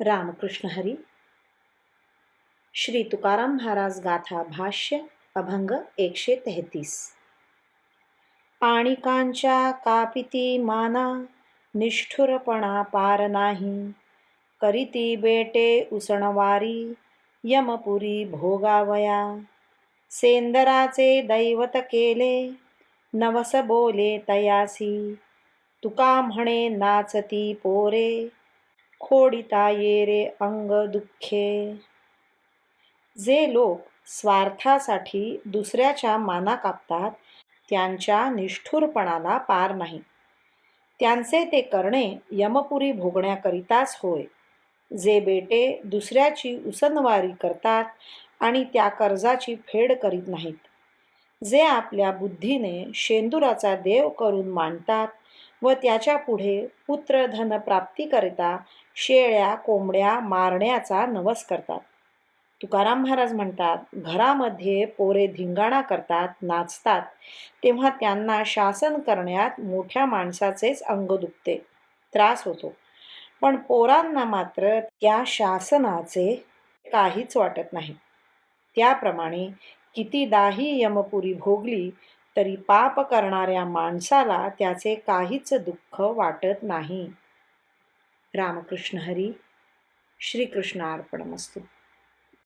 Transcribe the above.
रामकृष्ण हरी। श्री तुकाराम महाराज गाथा भाष्य अभंग एकशे तेहतीस। पाणिकांच्या कापिती माना निष्ठुरपणा पार नाही। करीती बेटे उसणवारी यमपुरी भोगावया। सेंदराचे दैवत केले नवस बोले तयासी। तुका म्हणे नाचती पोरे खोडिता ये रे अंग दुःखे. जे लोक स्वार्थासाठी दुसऱ्याच्या माना कापतात त्यांच्या निष्ठुरपणाला पार नाही. त्यांचे ते करणे यमपुरी भोगण्याकरिताच होय. जे बेटे दुसऱ्याची उसनवारी करतात आणि त्या कर्जाची फेड करीत नाहीत. जे आपल्या बुद्धीने शेंदुराचा देव करून मांडतात व त्याच्या पुढे पुत्रधन प्राप्तीकरिता शेळ्या कोंबड्या मारण्याचा नवस करतात. तुकाराम महाराज म्हणतात घरामध्ये पोरे धिंगाणा करतात नाचतात तेव्हा त्यांना शासन करण्यात मोठ्या माणसाचेच अंग दुखते त्रास होतो. पण पोरांना मात्र त्या शासनाचे काहीच वाटत नाही. त्याप्रमाणे कितीदाही यमपुरी भोगली तरी पाप करणाऱ्या माणसाला त्याचे काहीच दुःख वाटत नाही. रामकृष्ण हरी श्रीकृष्ण अर्पणमस्तू.